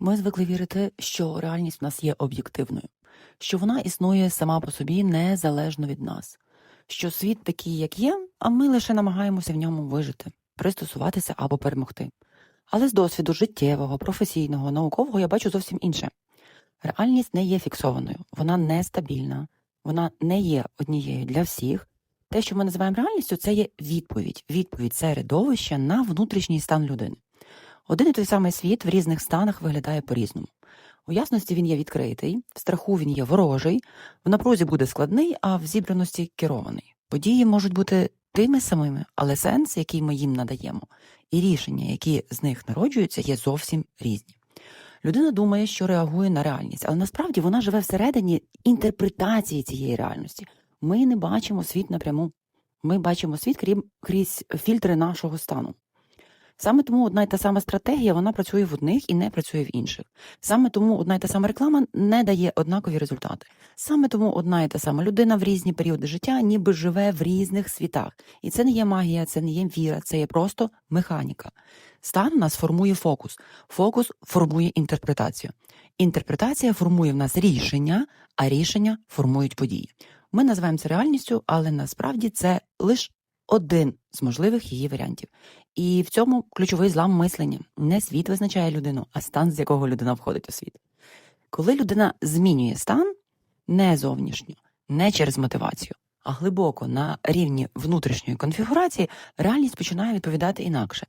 Ми звикли вірити, що реальність в нас є об'єктивною, що вона існує сама по собі незалежно від нас, що світ такий, як є, а ми лише намагаємося в ньому вижити, пристосуватися або перемогти. Але з досвіду життєвого, професійного, наукового я бачу зовсім інше. Реальність не є фіксованою, вона нестабільна, вона не є однією для всіх. Те, що ми називаємо реальністю, це є відповідь, відповідь середовища на внутрішній стан людини. Один і той самий світ в різних станах виглядає по-різному. У ясності він є відкритий, в страху він є ворожий, в напрузі буде складний, а в зібраності керований. Події можуть бути тими самими, але сенс, який ми їм надаємо, і рішення, які з них народжуються, є зовсім різні. Людина думає, що реагує на реальність, але насправді вона живе всередині інтерпретації цієї реальності. Ми не бачимо світ напряму. Ми бачимо світ крім крізь фільтри нашого стану. Саме тому одна й та сама стратегія вона працює в одних і не працює в інших. Саме тому одна й та сама реклама не дає однакові результати. Саме тому одна і та сама людина в різні періоди життя ніби живе в різних світах. І це не є магія, це не є віра, це є просто механіка. Стан нас формує фокус. Фокус формує інтерпретацію. Інтерпретація формує в нас рішення, а рішення формують події. Ми називаємо це реальністю, але насправді це лише один з можливих її варіантів. І в цьому ключовий злам мислення. Не світ визначає людину, а стан, з якого людина входить у світ. Коли людина змінює стан не зовнішньо, не через мотивацію, а глибоко на рівні внутрішньої конфігурації, реальність починає відповідати інакше.